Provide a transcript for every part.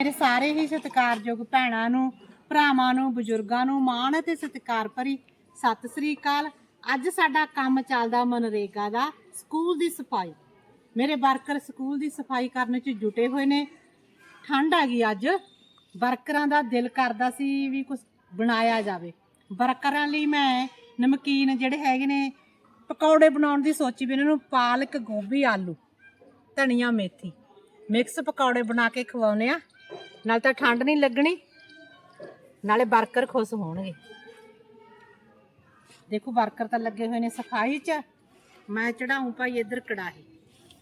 ਮੇਰੇ ਸਾਰੇ ਹੀ ਸਤਿਕਾਰਯੋਗ ਭੈਣਾਂ ਨੂੰ, ਭਰਾਵਾਂ ਨੂੰ, ਬਜ਼ੁਰਗਾਂ ਨੂੰ ਮਾਣ ਅਤੇ ਸਤਿਕਾਰ ਭਰੀ ਸਤਿ ਸ੍ਰੀ ਅਕਾਲ। ਅੱਜ ਸਾਡਾ ਕੰਮ ਚੱਲਦਾ ਮਨਰੇਗਾ ਦਾ ਸਕੂਲ ਦੀ ਸਫ਼ਾਈ। ਮੇਰੇ ਵਰਕਰ ਸਕੂਲ ਦੀ ਸਫ਼ਾਈ ਕਰਨ 'ਚ ਜੁਟੇ ਹੋਏ ਨੇ। ਠੰਡ ਆ ਗਈ ਅੱਜ। ਵਰਕਰਾਂ ਦਾ ਦਿਲ ਕਰਦਾ ਸੀ ਵੀ ਕੁਝ ਬਣਾਇਆ ਜਾਵੇ। ਵਰਕਰਾਂ ਲਈ ਮੈਂ ਨਮਕੀਨ ਜਿਹੜੇ ਹੈਗੇ ਨੇ, ਪਕੌੜੇ ਬਣਾਉਣ ਦੀ ਸੋਚੀ ਵੀ ਇਹਨਾਂ ਨੂੰ ਪਾਲਕ ਗੋਭੀ, ਆਲੂ, ਧਨੀਆ, ਮੇਥੀ। ਮਿਕਸ ਪਕੌੜੇ ਬਣਾ ਕੇ ਖਵਾਉਨੇ ਆ ਨਾਲ ਤਾਂ ਠੰਡ ਨਹੀਂ ਲੱਗਣੀ। ਨਾਲੇ ਵਰਕਰ ਖੁਸ਼ ਹੋਣਗੇ। ਦੇਖੋ ਵਰਕਰ ਤਾਂ ਲੱਗੇ ਹੋਏ ਨੇ ਸਫ਼ਾਈ 'ਚ। ਮੈਂ ਚੜਾਉਂ ਭਾਈ ਇੱਧਰ ਕੜਾਹੀ।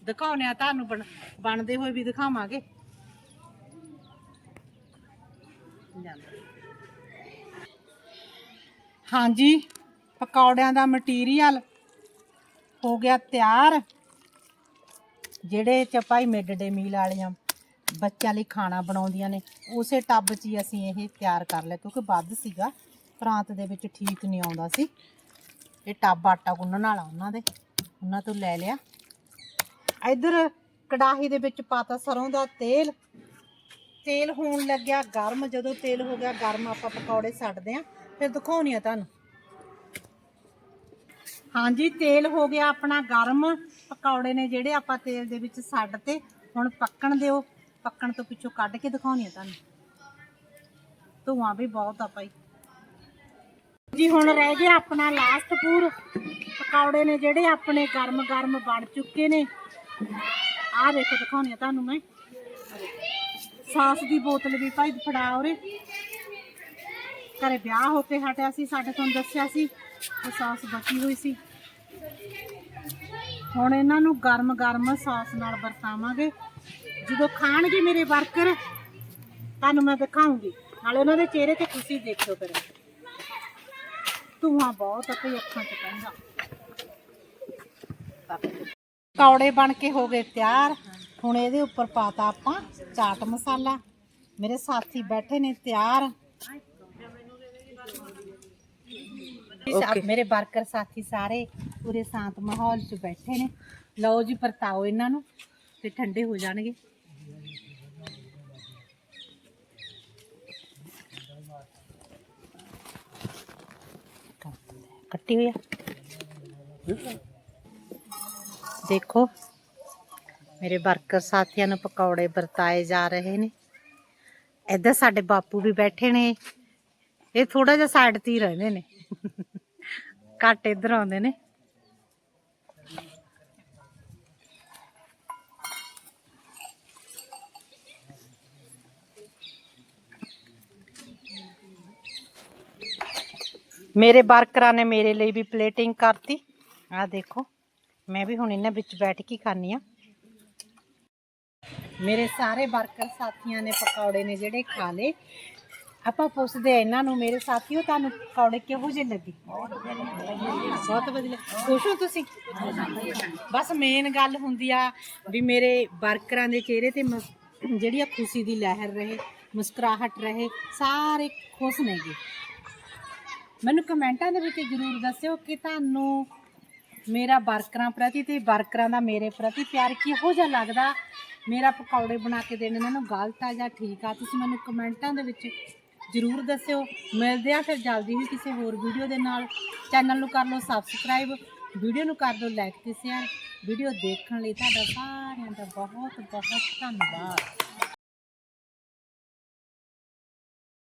ਦਿਖਾਉਨੇ ਆ ਤੁਹਾਨੂੰ ਬਣ- ਬਣਦੇ ਹੋਏ ਵੀ ਦਿਖਾਵਾਂਗੇ। ਹਾਂਜੀ, ਪਕੌੜਿਆਂ ਦਾ ਮਟੀਰੀਅਲ ਹੋ ਗਿਆ ਤਿਆਰ। ਜਿਹੜੇ ਚ ਭਾਈ ਮਿਡ ਡੇ ਮੀਲ ਵਾਲੀਆਂ ਬੱਚਿਆਂ ਲਈ ਖਾਣਾ ਬਣਾਉਂਦੀਆਂ ਨੇ, ਉਸੇ ਟੱਬ 'ਚ ਹੀ ਅਸੀਂ ਇਹ ਤਿਆਰ ਕਰ ਲਿਆ, ਕਿਉਂਕਿ ਵੱਧ ਸੀਗਾ, ਪ੍ਰਾਂਤ ਦੇ ਵਿੱਚ ਠੀਕ ਨਹੀਂ ਆਉਂਦਾ ਸੀ। ਇਹ ਟੱਬ ਆਟਾ ਗੁੰਨਣ ਵਾਲਾ ਉਹਨਾਂ ਦੇ, ਉਹਨਾਂ ਤੋਂ ਲੈ ਲਿਆ। ਇੱਧਰ ਕੜਾਹੀ ਦੇ ਵਿੱਚ ਪਾਤਾ ਸਰੋਂ ਦਾ ਤੇਲ। ਤੇਲ ਹੋਣ ਲੱਗਿਆ ਗਰਮ, ਜਦੋਂ ਤੇਲ ਹੋ ਗਿਆ ਗਰਮ, ਆਪਾਂ ਪਕੌੜੇ ਛੱਡਦੇ ਆਂ ਫਿਰ ਦਿਖਾਉਣੀ ਆ ਤੁਹਾਨੂੰ। ਹਾਂਜੀ, ਤੇਲ ਹੋ ਗਿਆ ਆਪਣਾ ਗਰਮ, ਪਕੌੜੇ ਨੇ ਜਿਹੜੇ ਆਪਾਂ ਤੇਲ ਦੇ ਵਿੱਚ ਛੱਡ ਤੇ ਹੁਣ ਪੱਕਣ ਦਿਓ। ਪੱਕਣ ਤੋਂ ਪਿੱਛੋਂ ਕੱਢ ਕੇ ਦਿਖਾਉਣੀ ਆ ਤੁਹਾਨੂੰ। ਧੂਆਂ ਵੀ ਬਹੁਤ ਆ ਭਾਈ। ਜੀ ਹੁਣ ਰਹਿ ਗਿਆ ਆਪਣਾ ਲਾਸਟ ਪੂਰ। ਪਕੌੜੇ ਨੇ ਜਿਹੜੇ ਆਪਣੇ ਗਰਮ ਗਰਮ ਬਣ ਚੁੱਕੇ ਨੇ। ਆਹ ਦੇਖੋ, ਦਿਖਾਉਣੀ ਆ ਤੁਹਾਨੂੰ ਮੈਂ। ਸਾਸ ਦੀ ਬੋਤਲ ਵੀ ਭਾਈ ਫੜਾ ਉਰੇ। ਘਰੇ ਵਿਆਹ ਹੋ ਕੇ ਹਟਿਆ ਸੀ, ਸਾਡੇ ਤੋਂ ਦੱਸਿਆ ਸੀ ਤੇ ਸੌਸ ਬਚੀ ਹੋਈ ਸੀ। ਹੁਣ ਇਹਨਾਂ ਨੂੰ ਗਰਮ ਗਰਮ ਸੌਸ ਨਾਲ ਵਰਤਾਵਾਂਗੇ। ਜਦੋਂ ਖਾਣਗੇ ਮੇਰੇ ਵਰਕਰ ਤੁਹਾਨੂੰ ਮੈਂ ਦਿਖਾਉਂਗੀ। ਨਾਲੇ ਉਹਨਾਂ ਦੇ ਚਿਹਰੇ ਤੇ ਖੁਸ਼ੀ ਦੇਖਿਓ ਫਿਰ। ਧੂਆਂ ਬਹੁਤ ਅਤੇ ਅੱਖਾਂ 'ਚ ਪੈਂਦਾ। ਕੌੜੇ ਬਣ ਕੇ ਹੋ ਗਏ ਤਿਆਰ। ਹੁਣ ਇਹਦੇ ਉੱਪਰ ਪਾਤਾ ਆਪਾਂ ਚਾਟ ਮਸਾਲਾ। ਮੇਰੇ ਸਾਥੀ ਬੈਠੇ ਨੇ ਤਿਆਰ। ਮੇਰੇ ਵਰਕਰ ਸਾਥੀ ਸਾਰੇ ਪੂਰੇ ਸ਼ਾਂਤ ਮਾਹੌਲ 'ਚ ਬੈਠੇ ਨੇ। ਲਓ ਜੀ ਪਰਤਾਓ ਇਹਨਾਂ ਨੂੰ ਤੇ ਠੰਡੇ ਹੋ ਜਾਣਗੇ। ਕੱਟੀ ਹੋਈ ਆ? ਦੇਖੋ, ਮੇਰੇ ਵਰਕਰ ਸਾਥੀਆਂ ਨੂੰ ਪਕੌੜੇ ਵਰਤਾਏ ਜਾ ਰਹੇ ਨੇ। ਇੱਧਰ ਸਾਡੇ ਬਾਪੂ ਵੀ ਬੈਠੇ ਨੇ। ਇਹ ਥੋੜਾ ਜਿਹਾ ਸਾਈਡ ਤੇ ਹੀ ਰਹਿੰਦੇ ਨੇ। ਘੱਟ ਇੱਧਰ ਆਉਂਦੇ ਨੇ। ਮੇਰੇ ਵਰਕਰਾਂ ਨੇ ਮੇਰੇ ਲਈ ਵੀ ਪਲੇਟਿੰਗ ਕਰਤੀ। ਆ ਦੇਖੋ, ਮੈਂ ਵੀ ਹੁਣ ਇਹਨਾਂ ਵਿੱਚ ਬੈਠ ਕੇ ਖਾਣੀ ਆ ਮੇਰੇ ਸਾਰੇ ਵਰਕਰ ਸਾਥੀਆਂ ਨੇ ਪਕੌੜੇ ਨੇ ਜਿਹੜੇ ਖਾ ਲਏ। ਆਪਾਂ ਪੁੱਛਦੇ ਆ ਇਹਨਾਂ ਨੂੰ, ਮੇਰੇ ਸਾਥੀਓ, ਤੁਹਾਨੂੰ ਪਕੌੜੇ ਕਿਹੋ ਜਿਹੇ ਲੱਗੇ? ਬਹੁਤ ਵਧੀਆ। ਖੁਸ਼ ਹੋ ਤੁਸੀਂ? ਬਸ ਮੇਨ ਗੱਲ ਹੁੰਦੀ ਆ ਵੀ ਮੇਰੇ ਵਰਕਰਾਂ ਦੇ ਚਿਹਰੇ ਤੇ ਜਿਹੜੀ ਆ ਖੁਸ਼ੀ ਦੀ ਲਹਿਰ ਰਹੇ, ਮੁਸਕਰਾਹਟ ਰਹੇ, ਸਾਰੇ ਖੁਸ਼ ਨੇਗੇ। ਮੈਨੂੰ ਕਮੈਂਟਾਂ ਦੇ ਵਿੱਚ ਜਰੂਰ ਦੱਸਿਓ ਕਿ ਤੁਹਾਨੂੰ ਮੇਰਾ ਵਰਕਰਾਂ ਪ੍ਰਤੀ ਤੇ ਵਰਕਰਾਂ ਦਾ ਮੇਰੇ ਪ੍ਰਤੀ ਪਿਆਰ ਕਿਹੋ ਜਿਹਾ ਲੱਗਦਾ? ਮੇਰਾ ਪਕੌੜੇ ਬਣਾ ਕੇ ਦੇਣ ਇਹਨਾਂ ਨੂੰ ਗਲਤ ਆ ਜਾਂ ਠੀਕ ਆ? ਤੁਸੀਂ ਮੈਨੂੰ ਕਮੈਂਟਾਂ ਦੇ ਵਿੱਚ ਜਰੂਰ ਦੱਸਿਓ। ਮਿਲਦੇ ਆ ਫਿਰ ਜਲਦੀ ਹੀ ਕਿਸੇ ਹੋਰ ਵੀਡੀਓ ਦੇ ਨਾਲ। ਚੈਨਲ ਨੂੰ ਕਰ ਲਓ ਸਬਸਕ੍ਰਾਈਬ ਵੀਡੀਓ ਨੂੰ ਕਰ ਦਿਓ ਲਾਈਕ ਤੇ ਸ਼ੇਅਰ ਵੀਡੀਓ ਦੇਖਣ ਲਈ ਤੁਹਾਡਾ ਸਾਰਿਆਂ ਦਾ ਬਹੁਤ ਬਹੁਤ ਧੰਨਵਾਦ।